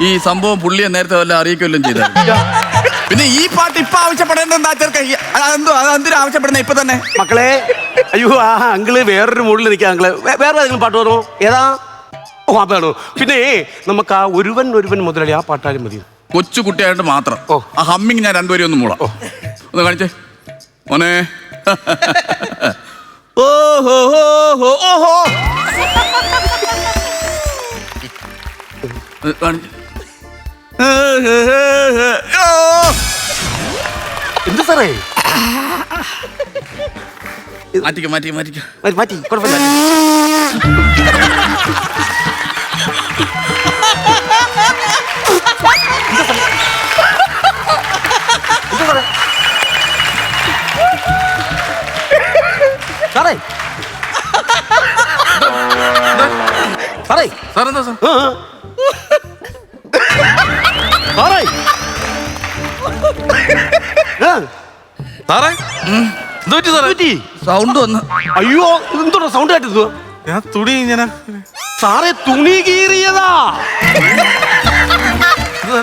ഈ സംഭവം പുള്ളിയെ നേരത്തെ വല്ല അറിയിക്കുമല്ലോ ചെയ്ത. പിന്നെ ഈ പാട്ട് ഇപ്പൊ ആവശ്യപ്പെടേണ്ട എന്താ? ചെറുക്ക അതെന്തോ അതെന്തിനാ ആവശ്യപ്പെടുന്ന ഇപ്പൊ തന്നെ? മക്കളെ അയ്യോ ആ അങ്കിൾ വേറൊരു മൂഡിൽ നിൽക്കുക അങ്കിൾ. വേ- വേറെ ഏതെങ്കിലും പാട്ട് പറഞ്ഞു ഏതാ? ഓ അതാണോ പിന്നെ നമുക്ക് ആ ഒരുവൻ ഒരുവൻ മുതലാളി ആ പാട്ടാലും മതി. കൊച്ചു കുട്ടിയായിട്ട് മാത്രം. ഓ. ആ ഹമ്മിങ് ഞാൻ രണ്ടുപേരും ഒന്ന് മൂളാം ഒന്ന് കാണിച്ചേ. മോനെ. ഓ ഹോ ഹോ ഹോ ഓഹോ ഇത് കാണിച്ച്. എന്ത് സാറേ മാറ്റിക്ക മാറ്റി മാറ്റിക്ക മാറ്റി, കുഴപ്പമില്ല സാറേ? സാറേ സാറേ സാറെന്താ സാർ. സാറേ. സാറേ. എന്ത് പറ്റി സാറേ? പറ്റി? സൗണ്ട് വന്ന്. അയ്യോ എന്തോടാ സൗണ്ട് കേട്ടത്? ഞാൻ തുണി ഇങ്ങനെ സാറേ തുണി കീറിയതാ.